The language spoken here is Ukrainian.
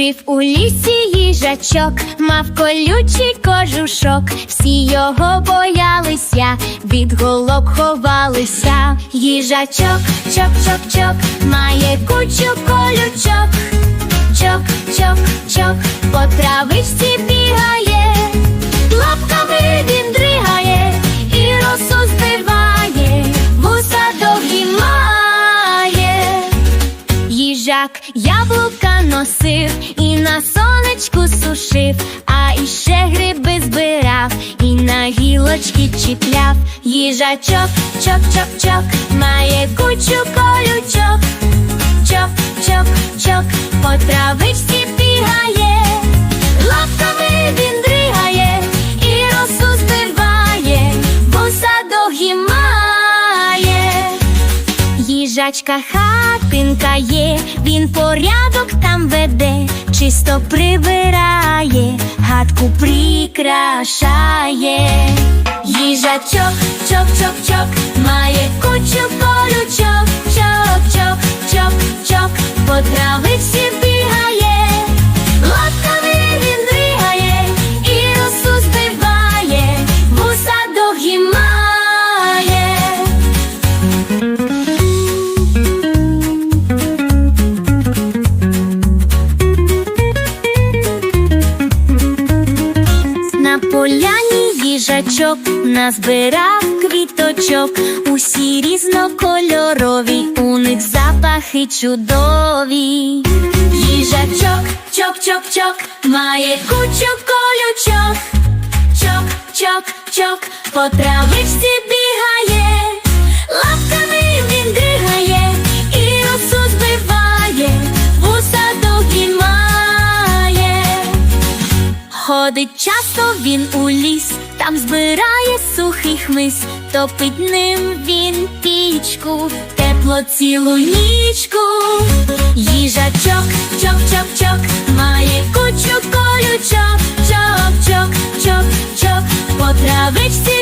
Жив у лісі їжачок, мав колючий кожушок, всі його боялися, від голок ховалися. Їжачок, чок, чок, чок, має кучу колючок, чок, чок, чок, по травичці Їжак яблука носив і на сонечку сушив, а іще гриби збирав і на гілочки чіпляв. Їжачок, чок, чок, чок, має кучу колючок, чок, чок, чок, по травичці бігає, лапками він дригає і росу збиває, вуса довгі має. Їжачка хатинка є, він порядок там веде, чисто прибирає, хатку прикрашає. Їжачок, чок, чок, чок, має кучу колючок, чок, чок, чок, чок, по травичці поляні їжачок. Назбирав квіточок, усі різнокольорові, у них запахи чудові. Їжачок, чок-чок-чок, має кучу колючок, чок-чок-чок, по травичці бігає, Ходить часто він у ліс, там збирає сухий хмиз, топить ним він пічку, тепло цілу нічку, їжачок, чок-чок-чок, має кучу колючок, чок-чок-чок-чок, по травичці.